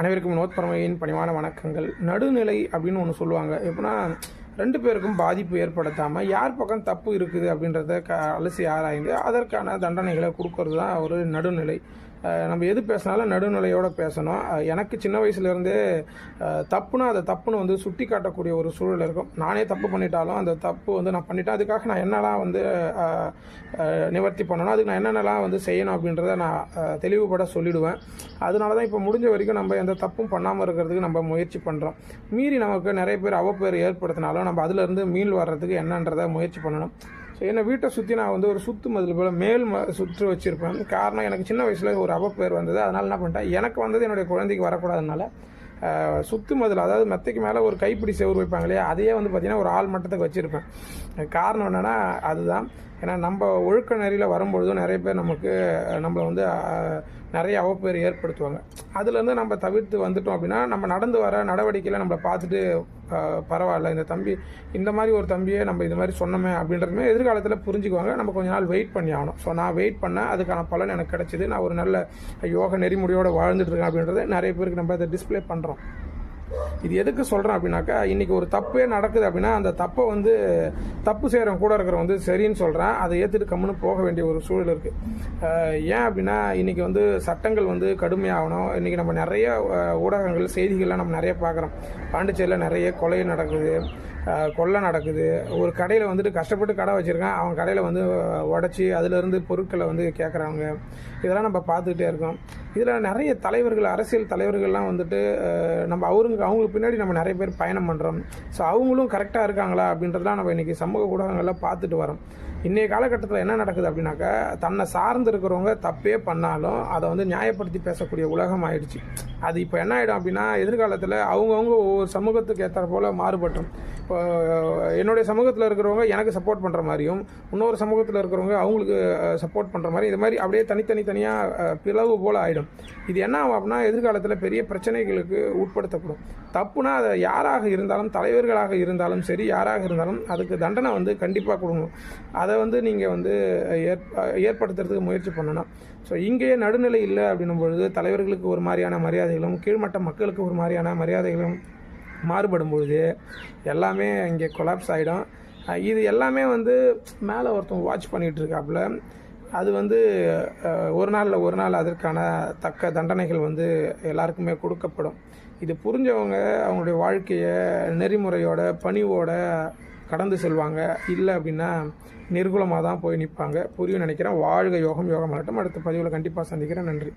அனைவருக்கும் வினோத் பரமையின் பணிவான வணக்கங்கள். நடுநிலை அப்படின்னு ஒன்று சொல்லுவாங்க. எப்படின்னா ரெண்டு பேருக்கும் பாதிப்பு ஏற்படுத்தாமல் யார் பக்கம் தப்பு இருக்குது அப்படின்றத க அலசி ஆராய்ந்து அதற்கான தண்டனைகளை கொடுக்கறது தான் ஒரு நடுநிலை. நம்ம எது பேசினாலும் நடுநிலையோடு பேசணும். எனக்கு சின்ன வயசுலேருந்தே தப்புனா அதை தப்புன்னு வந்து சுட்டி காட்டக்கூடிய ஒரு சூழல் இருக்கும். நானே தப்பு பண்ணிட்டாலும் அந்த தப்பு வந்து நான் பண்ணிட்டேன். அதுக்காக நான் என்னெல்லாம் வந்து நிவர்த்தி பண்ணணும். அதுக்கு நான் என்னென்னலாம் வந்து செய்யணும் அப்படின்றத நான் தெளிவுபட சொல்லிடுவேன். அதனால தான் இப்போ முடிஞ்ச வரைக்கும் நம்ம எந்த தப்பும் பண்ணாமல் இருக்கிறதுக்கு நம்ம முயற்சி பண்ணுறோம் மீறி நமக்கு நிறைய பேர் அவப்பேர் ஏற்படுத்தினாலும் நம்ம அதிலிருந்து மீள் வர்றதுக்கு என்னன்றதை முயற்சி பண்ணணும். ஸோ என்னை வீட்டை சுற்றி நான் வந்து ஒரு சுத்து மதில் போல் மேல் ம சுற்று வச்சுருப்பேன். காரணம் எனக்கு சின்ன வயசில் ஒரு அவப்பேர் வந்தது. அதனால் என்ன பண்ணிட்டேன்? எனக்கு வந்தது என்னுடைய குழந்தைக்கு வரக்கூடாதுனால சுத்து மதில் அதாவது மெத்தைக்கு மேலே ஒரு கைப்பிடி செவ்வறு வைப்பாங்க இல்லையா? அதையே வந்து பார்த்திங்கன்னா ஒரு ஆள் மட்டத்துக்கு வச்சுருப்பேன். காரணம் என்னென்னா அதுதான். ஏன்னா நம்ம ஒழுக்க நெறியில் வரும்பொழுதும் நிறைய பேர் நமக்கு நம்மளை வந்து நிறைய அவப்பேர் ஏற்படுத்துவாங்க. அதுலேருந்து நம்ம தவிர்த்து வந்துட்டோம் அப்படின்னா நம்ம நடந்து வர நடவடிக்கையில் நம்மளை பார்த்துட்டு பரவாயில்ல இந்த தம்பி இந்த மாதிரி ஒரு தம்பியை நம்ம இது மாதிரி சொன்னோமே அப்படின்றதுமே எதிர்காலத்தில் புரிஞ்சுக்குவாங்க. நம்ம கொஞ்ச நாள் வெயிட் பண்ணி ஆகணும். ஸோ நான் வெயிட் பண்ணேன் அதுக்கான பலன் எனக்கு கிடச்சிது. நான் ஒரு நல்ல யோக நெறிமுறையோடு வாழ்ந்துட்டுருக்கேன் அப்படின்றத நிறைய பேருக்கு நம்ம அதை டிஸ்ப்ளே பண்ணுறோம் இது எதுக்கு சொல்கிறேன் அப்படின்னாக்கா இன்றைக்கி ஒரு தப்பே நடக்குது அப்படின்னா அந்த தப்பை வந்து தப்பு செய்கிறவங்க கூட இருக்கிறவங்க வந்து சரின்னு சொல்கிறேன் அதை ஏற்றுட்டு கம்முன்னு போக வேண்டிய ஒரு சூழல் இருக்குது ஏன் அப்படின்னா இன்றைக்கி வந்து சட்டங்கள் வந்து கடுமையாகணும். இன்றைக்கி நம்ம நிறைய ஊடகங்கள் செய்திகள்லாம் நம்ம நிறைய பார்க்குறோம். பாண்டிச்சேரியில் நிறைய கொலை நடக்குது. கொள்ளை நடக்குது. ஒரு கடையில் வந்துட்டு கஷ்டப்பட்டு கடை வச்சுருக்கான். அவன் கடையில் வந்து உடச்சி அதுலேருந்து பொருட்களை வந்து கேட்குறாங்க இதெல்லாம் நம்ம பார்த்துக்கிட்டே இருக்கோம். இதில் நிறைய தலைவர்கள் அரசியல் தலைவர்கள்லாம் வந்துட்டு நம்ம அவருங்க அவங்களுக்கு பின்னாடி நம்ம நிறைய பேர் பயணம் பண்ணுறோம் ஸோ அவங்களும் கரெக்டாக இருக்காங்களா அப்படின்றதெல்லாம் நம்ம இன்றைக்கி சமூக ஊடகங்கள்லாம் பார்த்துட்டு வரோம். இன்றைய காலகட்டத்தில் என்ன நடக்குது அப்படின்னாக்கா தன்னை சார்ந்து இருக்கிறவங்க தப்பே பண்ணாலும் அதை வந்து நியாயப்படுத்தி பேசக்கூடிய உலகம் ஆயிடுச்சு. அது இப்போ என்ன ஆகிடும் அப்படின்னா எதிர்காலத்தில் அவங்கவுங்க ஒவ்வொரு சமூகத்துக்கு ஏற்ற போல் மாறுபட்டும் இப்போ என்னுடைய சமூகத்தில் இருக்கிறவங்க எனக்கு சப்போர்ட் பண்ணுற மாதிரியும் இன்னொரு சமூகத்தில் இருக்கிறவங்க அவங்களுக்கு சப்போர்ட் பண்ணுற மாதிரி இது மாதிரி அப்படியே தனித்தனி தனியாக பிளவு போல் ஆகிடும் இது என்ன ஆகும் அப்படின்னா எதிர்காலத்தில் பெரிய பிரச்சனைகளுக்கு உட்படுத்தப்படும். தப்புனா அதை யாராக இருந்தாலும் தலைவர்களாக இருந்தாலும் சரி யாராக இருந்தாலும் அதுக்கு தண்டனை வந்து கண்டிப்பாக கொடுக்கணும். அதை வந்து நீங்கள் வந்து ஏற்ப ஏற்படுத்துறதுக்கு முயற்சி பண்ணணும். ஸோ இங்கேயே நடுநிலை இல்லை அப்படின்னும் பொழுது தலைவர்களுக்கு ஒரு மாதிரியான மரியாதைகளும் கீழ்மட்ட மக்களுக்கு ஒரு மாதிரியான மரியாதைகளும் மாறுபடும் பொழுது எல்லாமே இங்கே கொலாப்ஸ் ஆகிடும் இது எல்லாமே வந்து மேலே ஒருத்தன் வாட்ச் பண்ணிகிட்டு இருக்காப்புல. அது வந்து ஒரு நாளில் ஒரு நாள் அதற்கான தக்க தண்டனைகள் வந்து எல்லாருக்குமே கொடுக்கப்படும். இது புரிஞ்சவங்க அவங்களுடைய வாழ்க்கையை நெறிமுறையோட பணிவோட கடந்து செல்வாங்க. இல்லை அப்படின்னா நிர்குலமாக தான் போய் நிற்பாங்க புரியும் நினைக்கிறேன். வாழ்க யோகம் யோகம் மட்டும் அடுத்த பதிவில் கண்டிப்பாக சந்திக்கிறேன். நன்றி.